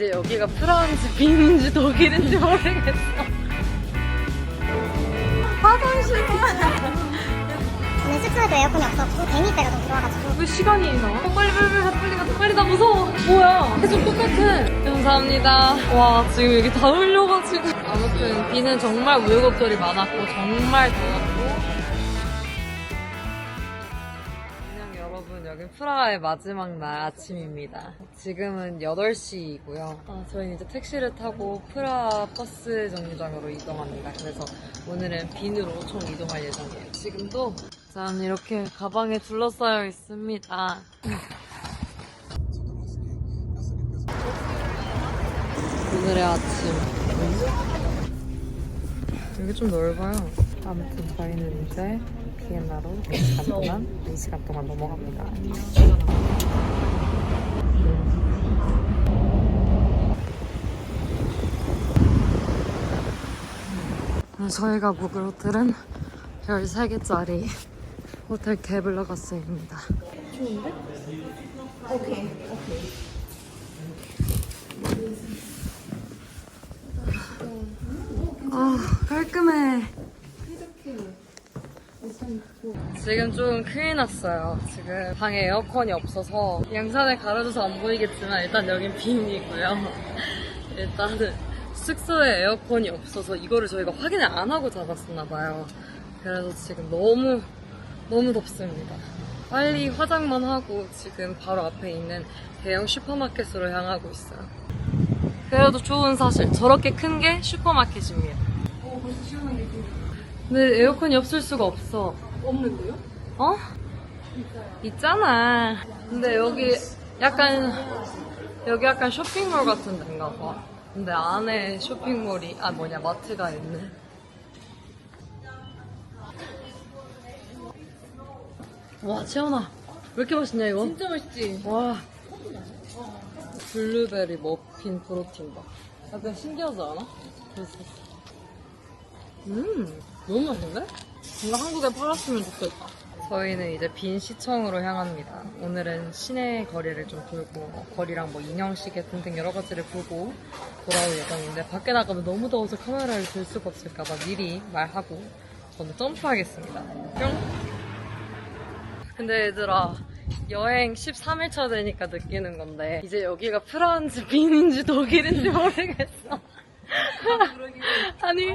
이제 여기가 프랑스 빈인지 독일인지 모르겠어. 화장실. 오늘 숙소에도 에어컨이 없었고 데미때가 좀 들어와가지고 왜 시간이 나? 어, 빨리 빨리 빨리 빨리 가 빨리 나 무서워. 뭐야? 계속 똑같아. 감사합니다. 와 지금 여기 다 흘려가지고. 아무튼 비는 정말 우여곡절이 많았고 정말 더웠 여기 프라하의 마지막 날 아침입니다. 지금은 8시이고요. 아, 저희는 이제 택시를 타고 프라하 버스 정류장으로 이동합니다. 그래서 오늘은 빈으로 총 이동할 예정이에요. 지금도 짠 이렇게 가방에 둘러싸여 있습니다. 오늘의 아침. 여기 좀 넓어요. 아무튼 저희는 이제 비엔나로 4시간 동안, 4시간 동안 넘어갑니다. 저희가 묵을 호텔은 13개짜리 호텔 개블러가스입니다. 아, 깔끔해. 지금 좀 큰일 났어요. 지금 방에 에어컨이 없어서 양산을 가려줘서 안 보이겠지만 일단 여긴 빈이고요. 일단은 숙소에 에어컨이 없어서 이거를 저희가 확인을 안 하고 잡았었나 봐요. 그래서 지금 너무 너무 덥습니다. 빨리 화장만 하고 지금 바로 앞에 있는 대형 슈퍼마켓으로 향하고 있어요. 그래도 좋은 사실 저렇게 큰 게 슈퍼마켓입니다. 근데 에어컨이 없을 수가 없어. 없는데요? 어? 있잖아. 근데 여기 약간 여기 약간 쇼핑몰 같은 데인가 봐. 근데 안에 쇼핑몰이 아 뭐냐 마트가 있네. 와 채원아 왜 이렇게 맛있냐 이거? 진짜 맛있지. 와 블루베리 머핀 프로틴 바. 약간 신기하지 않아? 그래서 음, 너무 맛있는데? 뭔가 한국에 팔았으면 좋겠다. 저희는 이제 빈 시청으로 향합니다. 오늘은 시내 거리를 좀 돌고, 어, 거리랑 뭐 인형시계 등등 여러 가지를 보고 돌아올 예정인데, 밖에 나가면 너무 더워서 카메라를 들 수가 없을까봐 미리 말하고, 저는 점프하겠습니다. 뿅! 근데 얘들아, 여행 13일차 되니까 느끼는 건데, 이제 여기가 프랑스 빈인지 독일인지 모르겠어. 아니,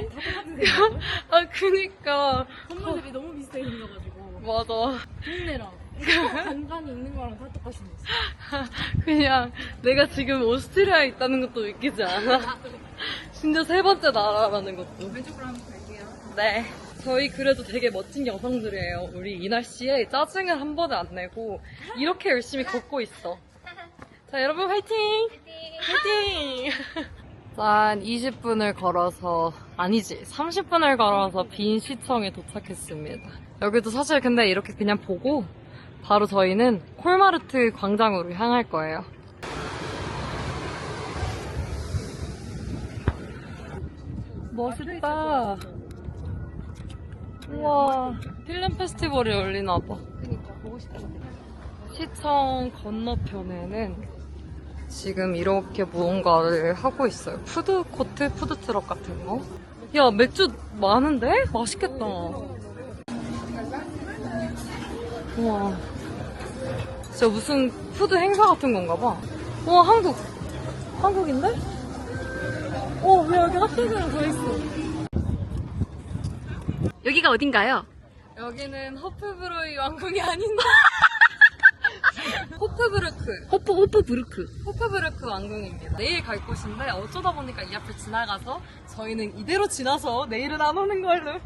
아, 그니까. 건물들이 너무 비슷하게 생겨가지고 맞아. 동네랑 간간히 있는 거랑 다 똑같이 생겼어 그냥 내가 지금 오스트리아에 있다는 것도 믿기지 않아. 진짜 세 번째 나라라는 것도. 왼쪽으로 한번 갈게요 네. 저희 그래도 되게 멋진 여성들이에요. 우리 이 날씨에 짜증을 한 번에 안 내고 이렇게 열심히 걷고 있어. 자, 여러분 화이팅! 화이팅! 짠, 20분을 걸어서, 아니지, 30분을 걸어서 빈 시청에 도착했습니다. 여기도 사실 근데 이렇게 그냥 보고 바로 저희는 콜마르트 광장으로 향할 거예요. 멋있다. 우와, 필름 페스티벌이 열리나 봐. 시청 건너편에는 지금 이렇게 무언가를 하고 있어요. 푸드코트, 푸드트럭 같은 거. 야, 맥주 많은데? 맛있겠다. 우와. 진짜 무슨 푸드 행사 같은 건가 봐. 우와, 한국. 한국인데? 어, 왜 여기 핫도그랑 더 있어? 여기가 어딘가요? 여기는 허프브루이 왕궁이 아닌데. 호프브르크. 호프 호프 브루크 호프브르크 왕궁입니다. 내일 갈 곳인데 어쩌다 보니까 이 앞을 지나가서 저희는 이대로 지나서 내일은 안 오는 걸로.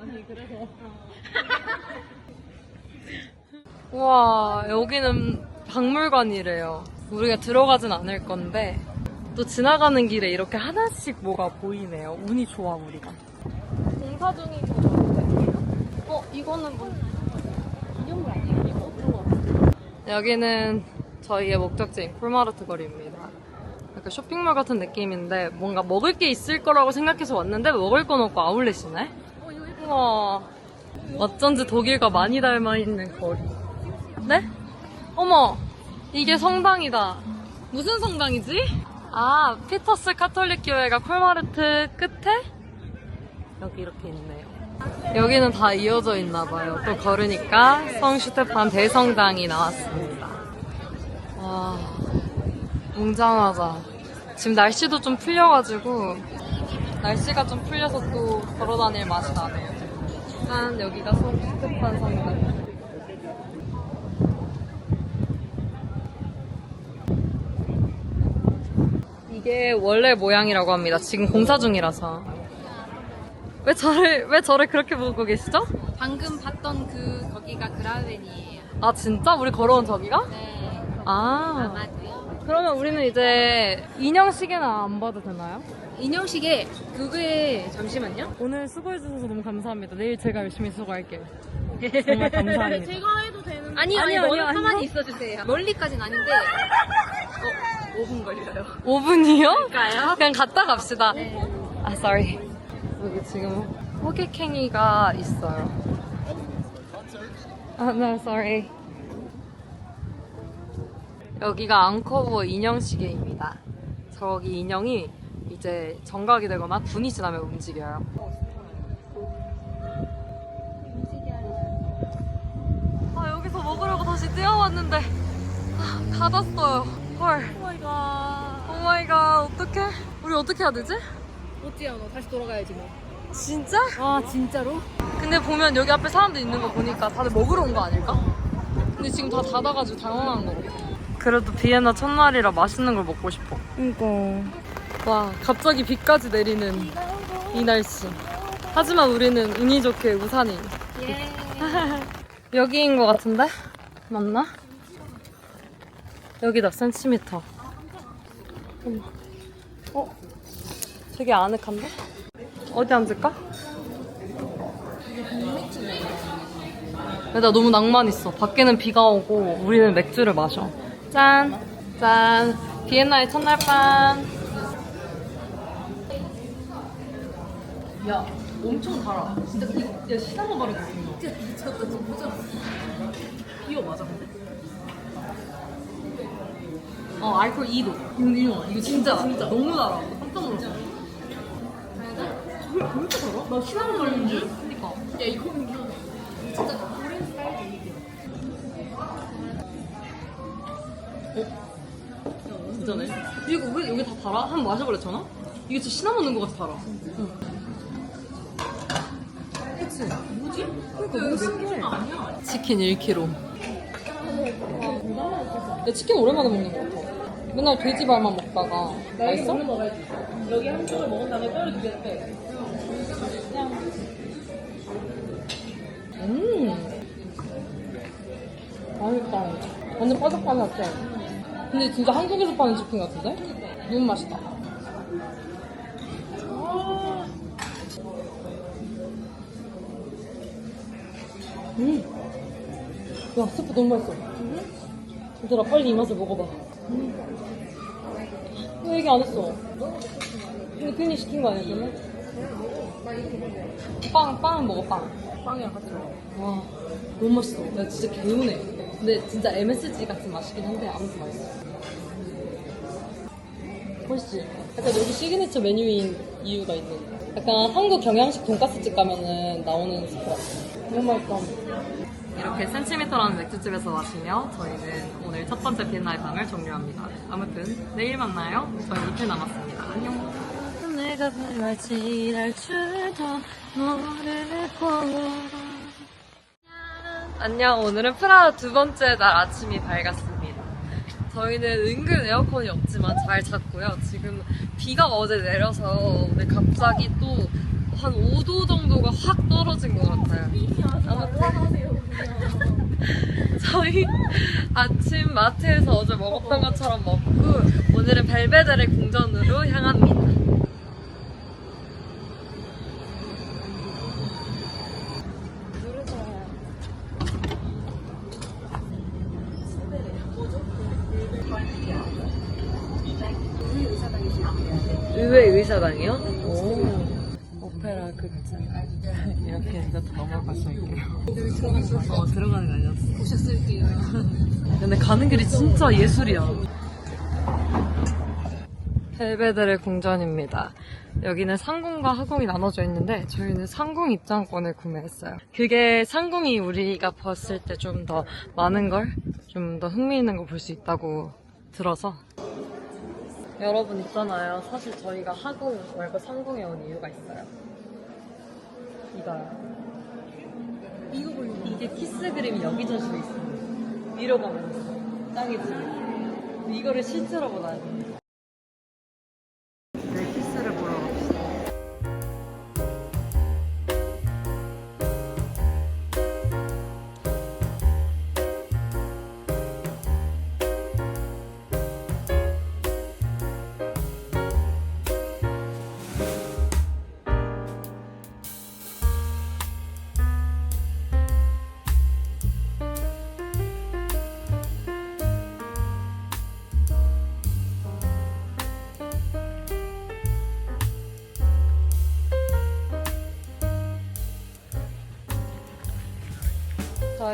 아니 그래서. 우와 여기는 박물관이래요. 우리가 들어가진 않을 건데 또 지나가는 길에 이렇게 하나씩 뭐가 보이네요. 운이 좋아 우리가. 공사 중인 것 같아. 어 이거는 뭐? 여기는 저희의 목적지인 콜마르트 거리입니다. 약간 쇼핑몰 같은 느낌인데 뭔가 먹을 게 있을 거라고 생각해서 왔는데 먹을 건 없고 아울렛이네? 우와 어쩐지 독일과 많이 닮아 있는 거리. 네? 어머 이게 성당이다. 무슨 성당이지? 아, 피터스 카톨릭 교회가 콜마르트 끝에 여기 이렇게 있네요. 여기는 다 이어져 있나 봐요. 또 걸으니까 성 슈테판 대성당이 나왔습니다. 와, 웅장하다. 지금 날씨도 좀 풀려가지고 날씨가 좀 풀려서 또 걸어다닐 맛이 나네요. 일단 여기가 성 슈테판 성당. 이게 원래 모양이라고 합니다. 지금 공사 중이라서. 왜 저를, 왜 저를 그렇게 보고 계시죠? 방금 봤던 그 거기가 그라벤이에요. 아, 진짜? 우리 걸어온 저기가? 네. 아. 아마도요. 그러면 우리는 이제 인형시계는 안 봐도 되나요? 인형시계 그게 잠시만요. 오늘 수고해 주셔서 너무 감사합니다. 내일 제가 열심히 수고할게요. 정말 감사합니다. 해도 되는 아니요, 아니요, 아니요, 아니요, 가만히 아니요. 있어 주세요. 멀리까지는 아닌데, 어, 5분 걸려요. 5분이요? 가요? 그냥 갔다 갑시다. 네. 아, sorry. 여기 지금 호객행위가 있어요. 아, no, sorry. 여기가 앙코버 인형시계입니다. 저기 인형이 이제 정각이 되거나 분이 지나면 움직여요. 아, 여기서 먹으려고 다시 뛰어왔는데, 아, 닫았어요. 헐. 오마이갓. 오 마이 갓, 어떡해? 우리 어떻게 해야 되지? 어찌야, 너 다시 돌아가야지 뭐. 진짜? 아, 진짜로? 근데 보면 여기 앞에 사람들 있는 거 보니까 다들 먹으러 온 거 아닐까? 근데 지금 다 닫아가지고 당황한 거 같아. 그래도 비엔나 첫날이라 맛있는 걸 먹고 싶어. 그니까. 와, 갑자기 비까지 내리는 이 날씨. 하지만 우리는 운이 좋게 우산이. 예. 여기인 것 같은데? 맞나? 여기다, 센티미터. 어머. 어? 되게 아늑한데? 어디 앉을까? 나 너무 낭만 있어. 밖에는 비가 오고 우리는 맥주를 마셔. 짠! 짠! 비엔나의 첫날 밤. 야, 엄청 달아. 진짜 이거 야 시나몬 바르고 있어. 진짜 미쳤다, 저 보자. 이거 맞아 근데? 어 알코올 2도 이거 이거 이거 진짜 진짜 너무 달아 깜짝 놀랐어 왜 이렇게 달아? 나 시나몬 바르는 줄? 그니까 야, 이거는 그냥 진짜 오렌지 스타일이 진짜네 이거 왜 여기 다 달아? 한번 마셔볼랬잖아? 이게 진짜 시나몬 넣은 거 같아 달아 응. 그치? 뭐지? 그러니까 너무 신기해 아니야. 치킨 1kg 내 치킨 오랜만에 먹는 거 같아 맨날 돼지발만 먹다가 맛있어? 먹어야지. 여기 한 쪽을 먹은 다음에 뼈를 두개 빼. 음. 맛있다. 완전 바삭바삭해. 근데 진짜 한국에서 파는 치킨 같은데? 너무 맛있다. 음. 야, 스프 너무 맛있어. 얘들아, 빨리 이 맛을 먹어봐. 음. 왜 얘기 안 했어? 근데 괜히 시킨 거 아니야, 그러면? 빵, 빵은 먹어, 빵. 빵이랑 같이 먹어. 와 너무 맛있어 나 진짜 개운해 근데 진짜 MSG 같은 맛이긴 한데 아무튼 맛있어 맛있지? 약간 여기 시그니처 메뉴인 이유가 있는 약간 한국 경양식 돈가스집 가면은 나오는 스프 같아 너무 맛있다 이렇게 센티미터라는 맥주집에서 마시며 저희는 오늘 첫 번째 비엔나의 밤을 종료합니다. 아무튼 내일 만나요. 저희 이틀 남았습니다. 안녕. 내가 말지 날 너를 보러 안녕. 오늘은 프라하 두 번째 날 아침이 밝았습니다. 저희는 은근 에어컨이 없지만 잘 잤고요. 지금 비가 어제 내려서 오늘 갑자기 또 한 5도 정도가 확 떨어진 것 같아요. 아무튼. 저희 아침 마트에서 어제 먹었던 것처럼 먹고 오늘은 벨베데레 궁전으로 향합니다. 의회 의사당이요? 오. 오페라 극장. 이렇게 해서 넘어갈 수 있게요. 어, 들어가는 거 아니었어. 보셨을게요. 근데 가는 길이 진짜 예술이야. 벨베데레 궁전입니다. 여기는 상궁과 하궁이 나눠져 있는데 저희는 상궁 입장권을 구매했어요. 그게 상궁이 우리가 봤을 때 좀 더 많은 걸, 좀 더 흥미있는 걸 볼 수 있다고 들어서 여러분 있잖아요. 사실 저희가 하궁 말고 상궁에 온 이유가 있어요. 이거요. 이거 보려고 이게 키스 그림이 여기저기 있어요. 위로 가면서 짱이지. 이거를 실제로 보다니.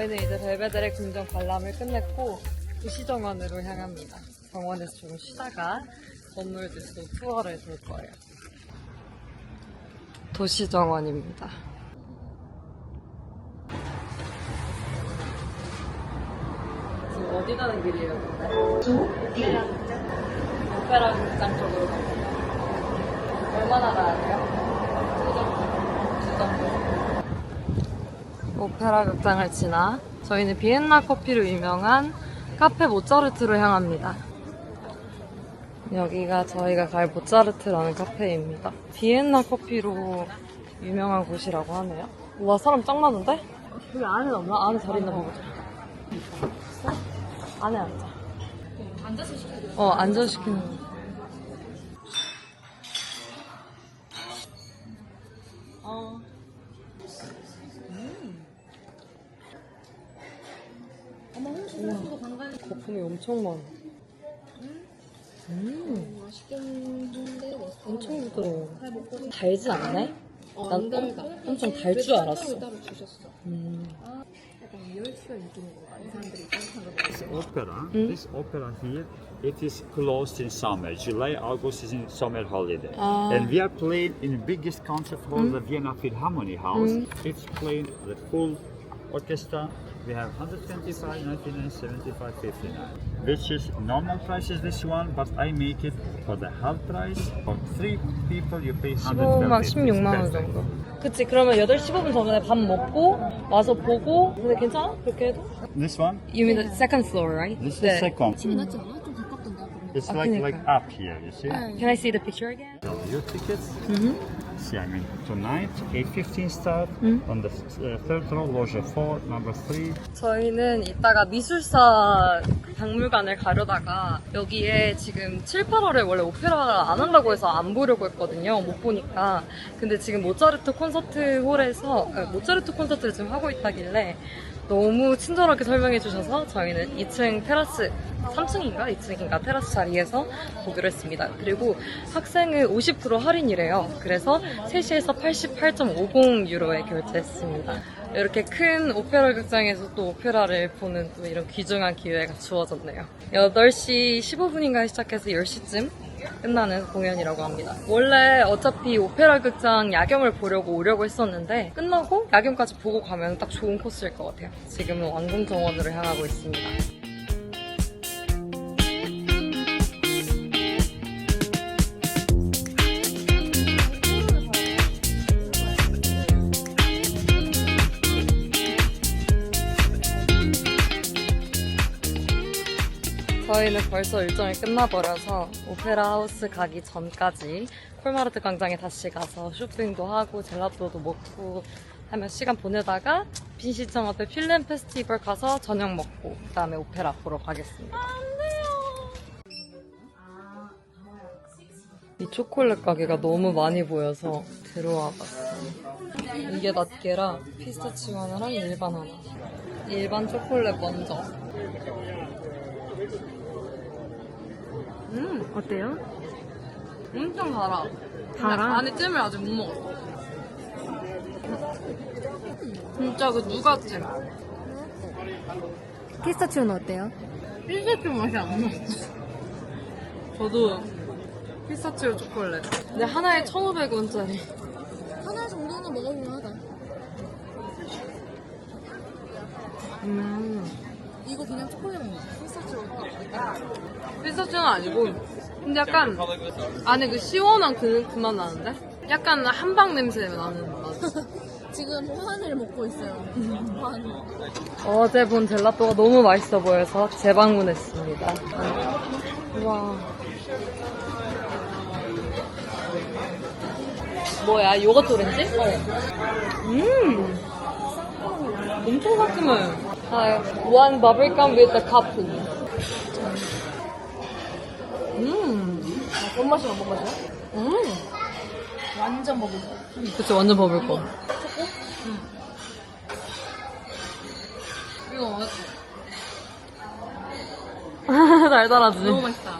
저희는 이제 벨베데레 궁전 관람을 끝냈고 도시정원으로 향합니다. 정원에서 좀 쉬다가 건물들도 투어를 돌 거예요. 도시정원입니다. 지금 어디 가는 길이에요? 근데? 오페라 극장 쪽으로 갑니다. 얼마나 가야 돼요? 두 정도. 오페라 극장을 지나 저희는 비엔나 커피로 유명한 카페 모차르트로 향합니다. 여기가 저희가 갈 모차르트라는 카페입니다. 비엔나 커피로 유명한 곳이라고 하네요. 와 사람 짱 많은데? 여기 안에 없나? 안에 자리 있나 보자. 안에 앉아. 앉아서 시켜야 돼? 어, 앉아서 시키는 거. 아마 홍시 선수도 간간히 거품이 엄청 많아. 음, 맛있긴 한데 엄청 부드러워. 잘 먹고 달지 않네? 어, 난. 엄- 엄청 달 줄 알았어. 따로 주셨어. 음. 약간 이열치가 느끼는 건가? 이 사람들이 따뜻한 거 먹으면. opera. Mm. This opera here, it is closed in summer. July, August is in summer holiday. Ah. And we are playing in the biggest concert hall, the Vienna Philharmony House. It's playing the full orchestra. We have 125, 99, 75, 59. Which is normal price is this one, but I make it for the half price. For three people, you pay 15만, 150. 16만 원 Perfect. 정도. 그치, 그러면 8시 15분 전에 밥 먹고, 와서 보고, 근데 괜찮아? 그렇게 해도? This one, You mean the second floor, right? this is the second. 집이 낫지 않아? 좀 가깝던데 아까 It's Ah, like 그니까. like up here, you see? Can I see the picture again? So your tickets. Mm-hmm. Mean, tonight, 8.15 start, on the uh, third row, loge 4, number 3. 저희는 이따가 미술사 박물관을 가려다가 여기에 지금 7, 8월에 원래 오페라를 안 한다고 해서 안 보려고 했거든요. 못 보니까. 근데 지금 모차르트 콘서트 홀에서 아, 모차르트 콘서트를 지금 하고 있다길래 너무 친절하게 설명해 주셔서 저희는 2층 테라스 3층인가 2층인가 테라스 자리에서 보기로 했습니다. 그리고 학생은 50% 할인이래요. 그래서 3시에서 88.50 유로에 결제했습니다. 이렇게 큰 오페라 극장에서 또 오페라를 보는 또 이런 귀중한 기회가 주어졌네요. 8시 15분인가에 시작해서 10시쯤 끝나는 공연이라고 합니다. 원래 어차피 오페라 극장 야경을 보려고 오려고 했었는데 끝나고 야경까지 보고 가면 딱 좋은 코스일 것 같아요. 지금은 왕궁정원으로 향하고 있습니다. 저희는 벌써 일정이 끝나버려서 오페라 하우스 가기 전까지 콜마르트 광장에 다시 가서 쇼핑도 하고 젤라또도 먹고 하면 시간 보내다가 빈시청 앞에 필름 페스티벌 가서 저녁 먹고 그 다음에 오페라 보러 가겠습니다. 이 초콜릿 가게가 너무 많이 보여서 들어와 봤어요. 이게 낱개라 피스타치오 하나랑 일반 하나. 일반 초콜릿 먼저. 음, 어때요? 엄청 달아. 달아? 안에 잼을 아직 못 먹었어. 진짜 그 누가잼. 피스타치오는 어때요? 피스타치오 맛이 안 나. 저도 피스타치오 초콜릿. 근데 하나에 1,500원짜리. 하나 정도는 먹어볼만 하다. 음. 이거 그냥 초콜릿 먹는 거. 피스타치오. 피스타치오는 아니고. 근데 약간 안에 그 시원한 그, 그맛 나는데? 약간 한방 냄새 나는 맛. 지금 화환을 먹고 있어요. 화환. 어제 본 젤라또가 너무 맛있어 보여서 재방문했습니다. 와. 뭐야, 요거트 오렌지? 어. 음. 엄청 상큼해. 아, one bubblegum with a coffee. 음. 아, 뭔 맛이야, 뭔 맛이야? 음. 완전 먹을 그치, 완전 버블껌. 이거 달달하지? 너무 맛있다.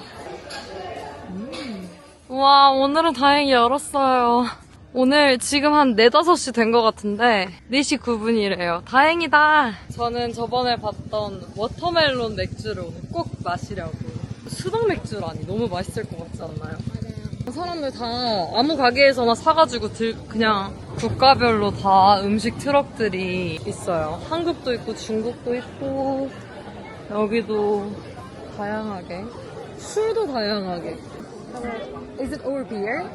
와, 오늘은 다행히 열었어요. 오늘 지금 한 4, 5시 된 것 같은데 4시 9분이래요. 다행이다. 저는 저번에 봤던 워터멜론 맥주를 오늘 꼭 마시려고. 수박 맥주라니 너무 맛있을 것 같지 않나요? 사람들 다 아무 가게에서나 사가지고 들, 그냥 국가별로 다 음식 트럭들이 있어요. 한국도 있고 중국도 있고 여기도 다양하게 술도 다양하게 Is it all beer?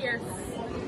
Yes.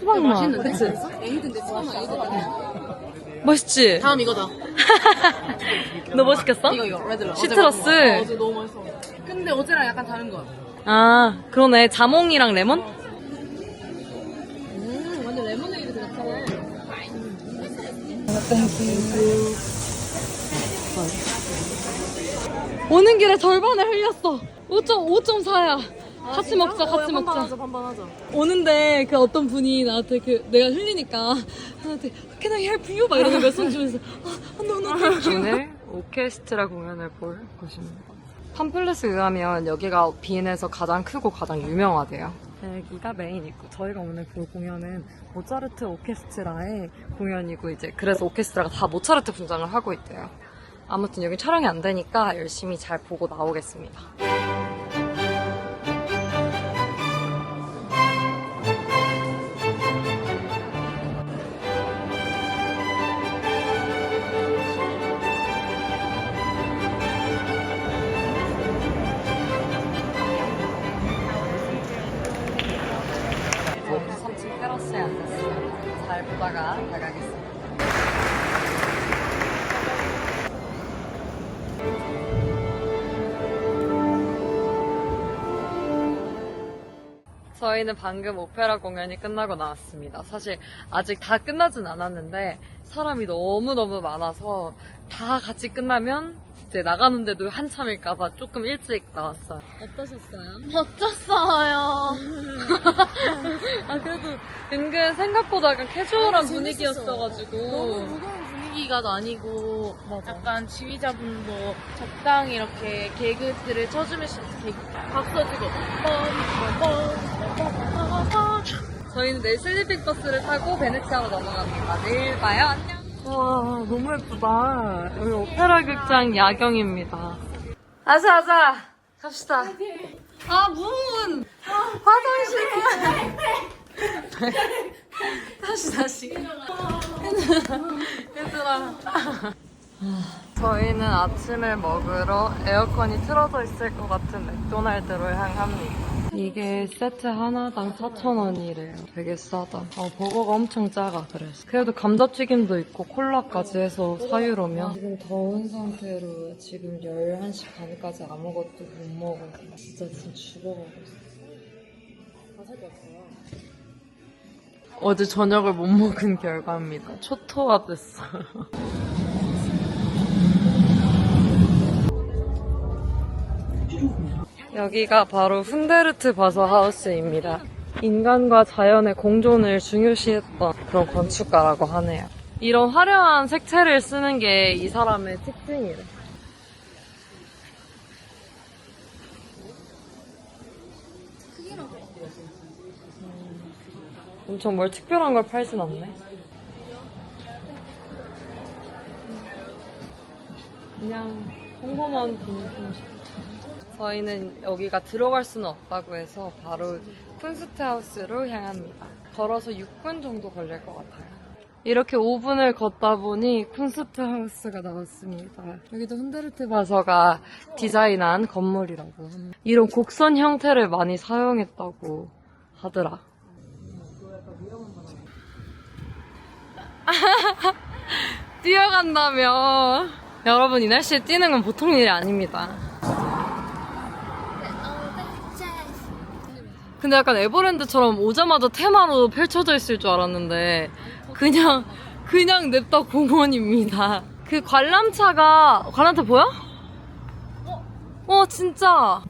수박 맛. 그치? 에이든데, 처음 에이든. 맛있지? 다음 이거다. 너 뭐 시켰어? 이거, 이거, 레드로. 시트러스? 어제. 어, 어제 너무 맛있어. 근데 어제랑 약간 다른 거야. 아, 그러네. 자몽이랑 레몬? 음, 완전 레모네이드 들었잖아. 오는 길에 절반을 흘렸어. 5., 5.4야. 같이 먹자, 같이 먹자. 반반하자, 반반하자. 오는데 그 어떤 분이 나한테 그 내가 흘리니까 나한테 Can I help you? 막 이러는 거야 손 주면서 아, no, no, thank you. 오늘 오케스트라 공연을 볼 곳입니다. 팜플렛에 의하면 여기가 빈에서 가장 크고 가장 유명하대요. 여기가 메인 있고 저희가 오늘 볼 공연은 모차르트 오케스트라의 공연이고 이제 그래서 오케스트라가 다 모차르트 분장을 하고 있대요. 아무튼 여기 촬영이 안 되니까 열심히 잘 보고 나오겠습니다. 저희는 방금 오페라 공연이 끝나고 나왔습니다. 사실 아직 다 끝나진 않았는데 사람이 너무너무 많아서 다 같이 끝나면 이제 나가는데도 한참일까봐 조금 일찍 나왔어요. 어떠셨어요? 멋졌어요. 아 그래도 은근 생각보다 약간 캐주얼한 아니, 분위기였어가지고 너무 무거운 분위기가 아니고 맞아. 약간 지휘자분도 적당히 이렇게 개그들을 쳐주면서 개그 뻔뻔뻔뻔뻔뻔 저희는 내일 슬리핑 버스를 타고 베네치아로 넘어갑니다. 내일 봐요. 안녕. 와 너무 예쁘다. 여기 오페라 극장 야경입니다. 아자 아자 갑시다. 아 문. 화장실. 다시 다시. 얘들아. 저희는 아침을 먹으러 에어컨이 틀어져 있을 것 같은 맥도날드로 향합니다. 이게 세트 하나당 4,000원이래요. 되게 싸다. 어, 버거가 엄청 작아, 그래서. 그래도 감자튀김도 있고 콜라까지 해서 4유로면. 지금 더운 상태로 지금 11시 반까지 아무것도 못 먹어서 진짜 지금 죽어가겠어. 어 제 저녁을 못 먹은 결과입니다. 초토화 됐어요. 여기가 바로 훈데르트 바서 하우스입니다. 인간과 자연의 공존을 중요시했던 그런 건축가라고 하네요. 이런 화려한 색채를 쓰는 게 이 사람의 특징이래. 엄청 뭘 특별한 걸 팔진 않네. 그냥 평범한 분식. 저희는 여기가 들어갈 수는 없다고 해서 바로 쿤스트 하우스로 향합니다. 걸어서 6분 정도 걸릴 것 같아요. 이렇게 5분을 걷다 보니 쿤스트 하우스가 나왔습니다. 여기도 흔데르트 바서가 디자인한 건물이라고 합니다. 이런 곡선 형태를 많이 사용했다고 하더라. 뛰어간다며. 여러분, 이 날씨에 뛰는 건 보통 일이 아닙니다. 근데 약간 에버랜드처럼 오자마자 테마로 펼쳐져 있을 줄 알았는데, 그냥, 그냥 냅다 공원입니다. 그 관람차가, 관람차 보여? 어, 진짜.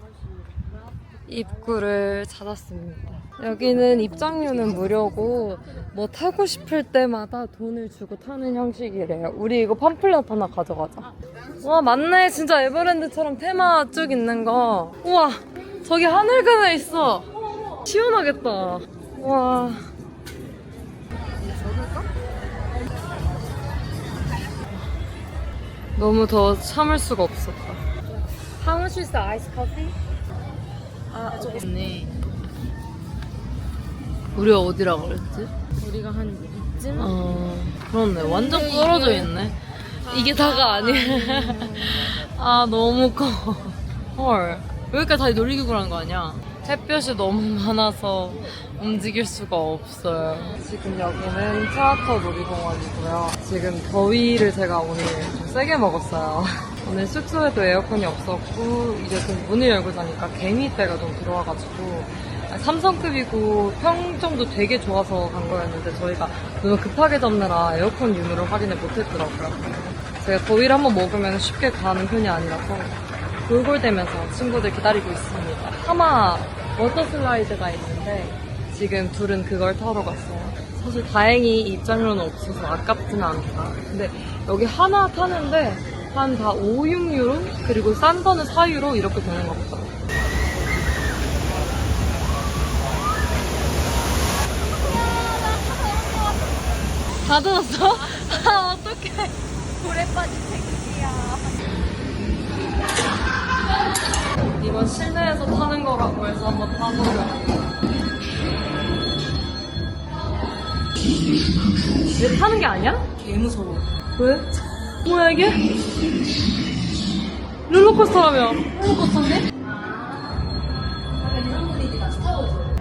입구를 찾았습니다. 여기는 입장료는 무료고 뭐 타고 싶을 때마다 돈을 주고 타는 형식이래요. 우리 이거 팜플렛 하나 가져가자. 와 맞네 진짜 에버랜드처럼 테마 쭉 있는 거. 우와 저기 하늘 그늘 있어. 시원하겠다. 와. 너무 더 참을 수가 없었다. How much is the ice coffee? 아, 저기 있네. 우리가 어디라고 그랬지? 우리가 한 이쯤? 어, 그렇네. 완전 떨어져 있네. 이게 다가 아니야. 아, 너무 커. 헐. 여기까지 다 놀이기구라는 거 아니야? 햇볕이 너무 많아서 움직일 수가 없어요. 지금 여기는 트와터 놀이공원이고요. 지금 더위를 제가 오늘 좀 세게 먹었어요. 오늘 숙소에도 에어컨이 없었고 이제 좀 문을 열고 자니까 개미 떼가 좀 들어와가지고 삼성급이고 평점도 되게 좋아서 간 거였는데 저희가 너무 급하게 잡느라 에어컨 유무를 확인을 못했더라고요. 제가 더위를 한번 먹으면 쉽게 가는 편이 아니라서 골골대면서 친구들 기다리고 있습니다. 하마 워터 슬라이드가 있는데 지금 둘은 그걸 타러 갔어요. 사실 다행히 입장료는 없어서 아깝지는 않다. 근데 여기 하나 타는데 한 다 5, 6유로? 그리고 싼 거는 4유로 이렇게 되는 것 같아요. 다 젖었어? 아, 어떡해. 불에 빠진 새끼야. 이건 실내에서 타는 거라고 해서 한번 타보려고. 왜 타는 게 아니야? 개 무서워. 왜? 뭐야 이게? 롤러코스터라며. 롤러코스터인데?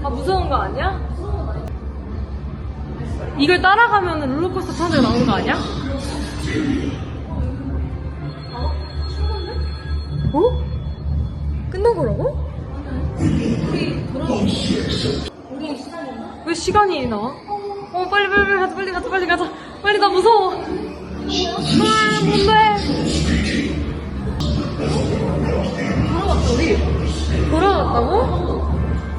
아 무서운 거 아니야? 이걸 따라가면 롤러코스터 타는 데 나오는 거 아니야? 어? 끝난 거라고? 왜 시간이 나와? 어 빨리 빨리 빨리 가자 빨리 가자 빨리 가자 빨리 나 무서워 아 뭔데 돌아왔어 우리 돌아왔다고?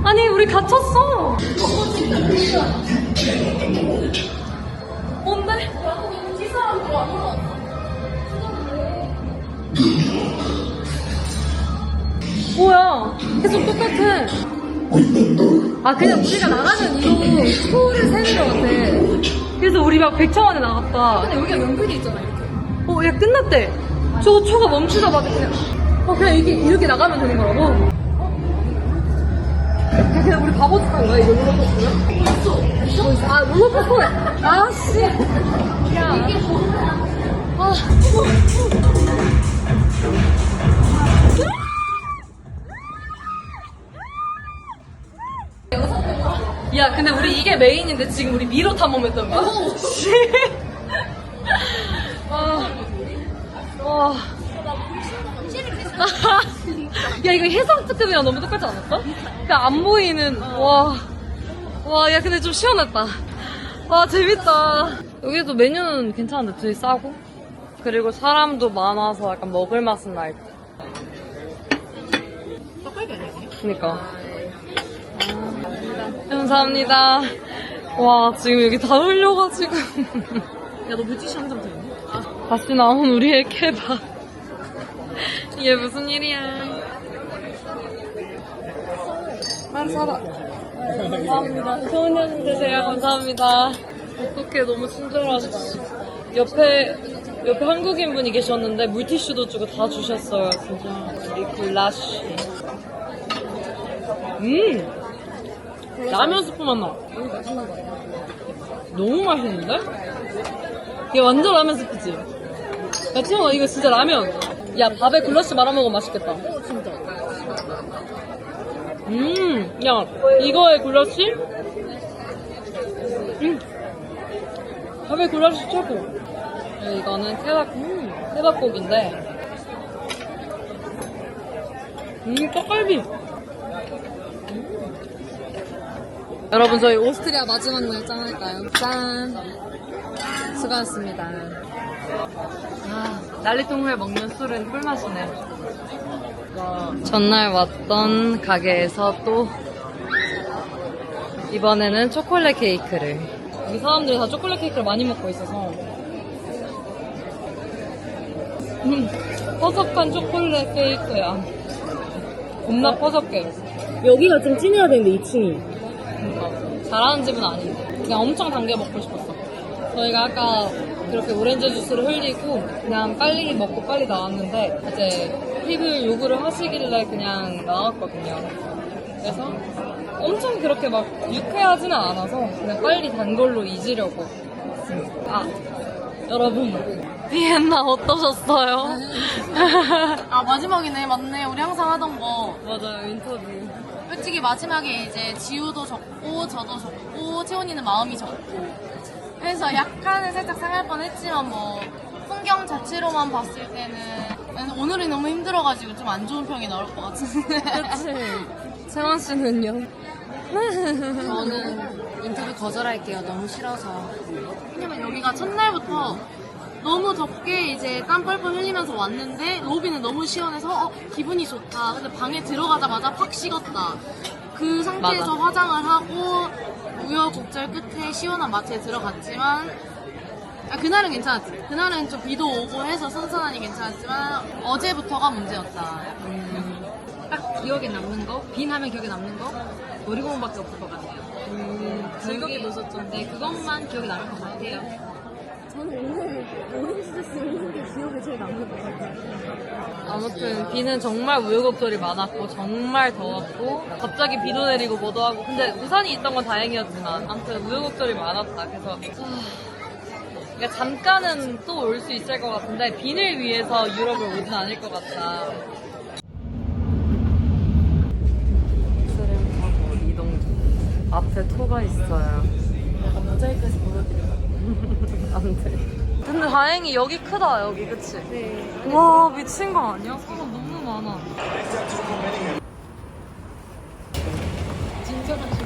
아니 우리 갇혔어. 뭔데? 뭐야? 계속 똑같아. 아 그냥 우리가 나가면 이거 초를 세는 것 같아. 그래서 우리 막 100초 만에 나갔다. 근데 여기가 연결이 있잖아 이렇게. 어야 끝났대. 저거 초가 멈추자마자 그냥 어 그냥 이렇게 이렇게 나가면 되는 거라고? 어? 그냥, 우리 바보 짓한 거야 이거 롤러코스터야? 있어 있어 아 롤러코스터 아씨 야 아. 야, 근데 우리 이게 메인인데 지금 우리 미로 탐험했던 거야? 아, 와. 야, 이거 해성 특급이랑 너무 똑같지 않았어? 그냥 안 보이는, 와. 와, 야, 근데 좀 시원했다. 와, 재밌다. 여기도 메뉴는 괜찮은데 되게 싸고. 그리고 사람도 많아서 약간 먹을 맛은 날 듯. 그니까. 감사합니다. 와, 지금 여기 다 흘려가지고. 야, 너 물티슈 한장더 있네? 다시 나온 우리의 케밥. 이게 무슨 일이야. 난 살아. 감사합니다. 좋은 여행 되세요. 감사합니다. 어떻게 너무 친절하시다. 옆에 옆에 한국인 분이 계셨는데 물티슈도 주고 다 주셨어요. 진짜. 우리 굴라쉬. 음. 라면 스프 맛 나. 너무 맛있는데? 이게 완전 라면 스프지? 야, 태영아, 이거 진짜 라면. 야, 밥에 굴러시 말아 먹으면 맛있겠다. 진짜. 음, 야, 이거에 굴러시? 음. 밥에 굴러시 최고. 그리고 이거는 태박, 음, 태박고기인데. 음, 떡갈비. 음. 여러분, 저희 오스트리아 마지막 날 짠할까요? 짠. 수고하셨습니다. 아, 난리통 후에 먹는 술은 꿀맛이네. 전날 왔던 가게에서 또 이번에는 초콜릿 케이크를. 이 사람들이 다 초콜릿 케이크를 많이 먹고 있어서. 음, 퍼석한 초콜릿 케이크야. 겁나 퍼석해. 여기가 좀 진해야 되는데 2층이. 그러니까 잘하는 집은 아닌데. 그냥 엄청 단게 먹고 싶었어. 저희가 아까 그렇게 오렌지 주스를 흘리고 그냥 빨리 먹고 빨리 나왔는데 이제 팁을 요구를 하시길래 그냥 나왔거든요. 그래서 엄청 그렇게 막 유쾌하지는 않아서 그냥 빨리 단 걸로 잊으려고 아 여러분 비엔나 어떠셨어요? 아 마지막이네. 맞네. 우리 항상 하던 거. 맞아요 인터뷰. 솔직히 마지막에 이제 지우도 적고 저도 적고 채원이는 마음이 적고 그래서 약간은 살짝 상할 뻔했지만 뭐 풍경 자체로만 봤을 때는 오늘이 너무 힘들어가지고 좀 안 좋은 평이 나올 것 같은데 그치 채원 씨는요? 저는 인터뷰 거절할게요. 너무 싫어서. 왜냐면 여기가 첫날부터 너무 덥게 이제 땀 뻘뻘 흘리면서 왔는데 로비는 너무 시원해서 어, 기분이 좋다. 근데 방에 들어가자마자 팍 식었다. 그 상태에서 맞아. 화장을 하고 우여곡절 끝에 시원한 마트에 들어갔지만 아, 그날은 괜찮았지. 그날은 좀 비도 오고 해서 선선하니 괜찮았지만 어제부터가 문제였다. 딱 기억에 남는 거, 빈 하면 기억에 남는 거, 놀이공원밖에 없을 것 같아요. 음, 즐겁게 노셨죠? 네, 그것만 기억에 남을 것 같아요. 아무튼 비는 정말 우여곡절이 많았고 정말 더웠고 갑자기 비도 내리고 뭐도 하고 근데 우산이 있던 건 다행이었지만 아무튼 우여곡절이 많았다. 그래서 그러니까 잠깐은 또 올 수 있을 것 같은데 빈을 위해서 유럽을 오진 않을 것 같다. 이동 중 앞에 토가 있어요. 약간 모자이크해서 보여드릴게요. 안돼 근데 다행히 여기 크다 여기 그치? 네. 와 미친 거 아니야? 사람 너무 많아 진짜.